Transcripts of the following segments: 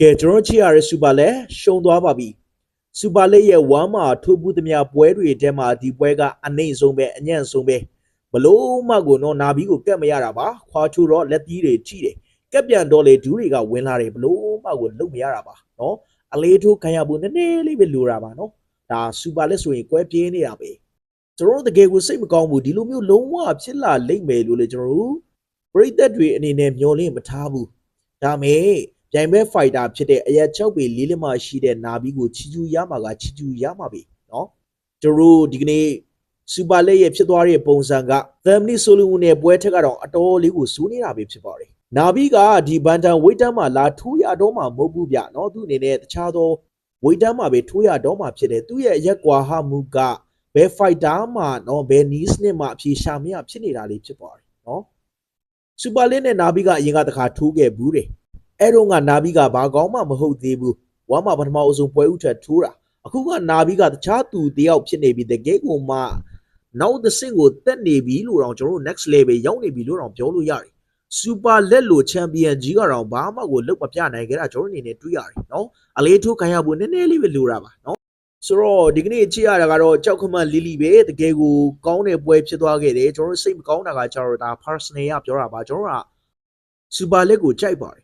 ကဲကျွန်တော်ချစ်ရတဲ့စူပါလက်ရှုံသွားပါပြီစူပါလက်ရဲ့ဝမ်းမှာထိုးပူးသမျှပွဲတွေထဲမှာဒီပွဲကအနှိမ့်ဆုံးပဲအညံ့ဆုံးပဲဘလို့မှကိုတော့နာဘီကိုကတ်မရတာပါခွာချိုတော့လက်သီးတွေထိတယ်ကက်ပြန်တော့လေဒူးတွေကဝင်လာတယ်ဘလို့မှကိုလုံမရတာပါနော်အလေးထိုးခံရဖို့နည်းနည်းလေးပဲလိုတာပါနော်ဒါစူပါလက်ဆိုရင်ကွဲပြင်းနေတာပဲကျွန်တော်တို့တကယ်ကိုစိတ်မကောင်းဘူးဒီလိုမျိုးလုံးဝဖြစ်လာလိမ့်မယ်လို့လေကျွန်တော်တို့ပရိသတ်တွေအနေနဲ့မျှော်လင့်မထားဘူးဒါမဲ့ ပြိုင်ပွဲဖိုက်တာဖြစ်တဲ့အရက်6ပေလေးလက်မှရှိတဲ့နာဘီကိုချီချူရမှာကချီချူရမှာပဲเนาะကျွန်တော်တို့ဒီကနေ့စူပါလက်ရဲ့ဖြစ်သွားတဲ့ပုံစံကသမနီဆိုလူနဲ့ပွဲထက်ကတော့အတော်လေးကိုစူးနေတာပဲဖြစ်ပါတယ်နာဘီကဒီဘန်တန်ဝိတ်တန်းမှာလာထိုးရတော့မှာမဟုတ်ဘူးဗျเนาะသူအနေနဲ့တခြားသောဝိတ်တန်းမှာပဲထိုးရတော့မှာဖြစ်တယ်သူ့ရဲ့ရက်ကွာဟမှုကဘယ်ဖိုက်တာမှာเนาะဘယ်နီးစနစ်မှာအပြေရှာမရဖြစ်နေတာလေးဖြစ်ပါတယ်เนาะစူပါလက်နဲ့နာဘီကအရင်ကတခါထိုးခဲ့ဘူးတယ် အဲ့တော့ကနာဘီကဘာကောင်းမှမဟုတ်သေးဘူးဝမ်းမှာပထမအဆုံးပွဲဥထက်ထိုးတာအခုကနာဘီကတခြားသူတယောက်ဖြစ်နေပြီတကယ်ကိုမှနောက်တစ်ဆင့်ကိုတက်နေပြီလို့တော့ကျွန်တော်တို့ next level ရောက်နေပြီလို့တော့ပြောလို့ရတယ်စူပါလက်လိုချန်ပီယံကြီးကတော့ဘာမှကိုလုတ်မပြနိုင်ခဲ့တာကျွန်တော်အနေနဲ့တွေးရတယ်နော်အလေးထိုးခံရဖို့နည်းနည်းလေးပဲလိုတာပါနော်ဆိုတော့ဒီကနေ့ကြည့်ရတာကတော့ကြောက်ခမန်လီလီပဲတကယ်ကိုကောင်းတဲ့ပွဲဖြစ်သွားခဲ့တယ်ကျွန်တော်တို့စိတ်မကောင်းတာကကျတော့ဒါ personal ကပြောတာပါကျွန်တော်တို့ကစူပါလက်ကိုကြိုက်ပါတယ်နော်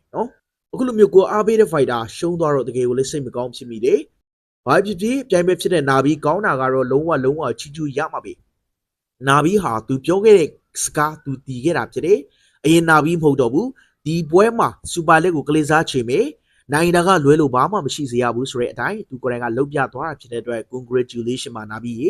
အခုလိုမျိုးကိုအားပေးတဲ့ fighter ရှုံးသွားတော့တကယ်ကိုလည်းစိတ်မကောင်းဖြစ်မိတယ်။ဘာဖြစ်ဖြစ်ပြိုင်ပွဲဖြစ်တဲ့နာဘီကောင်းတာကတော့လုံးဝလုံးဝချီချူရမှာပဲ။နာဘီဟာသူပြောခဲ့တဲ့စကားသူတီးခဲ့တာဖြစ်တယ်။အရင်နာဘီမဟုတ်တော့ဘူး။ဒီပွဲမှာစူပါလက်ကိုကလေးစားချေမယ်။နိုင်တာကလွဲလို့ဘာမှမရှိစေရဘူးဆိုတဲ့အတိုင်းသူကိုယ်တိုင်ကလှုပ်ပြသွားတာဖြစ်တဲ့အတွက် congratulation ပါနာဘီရေ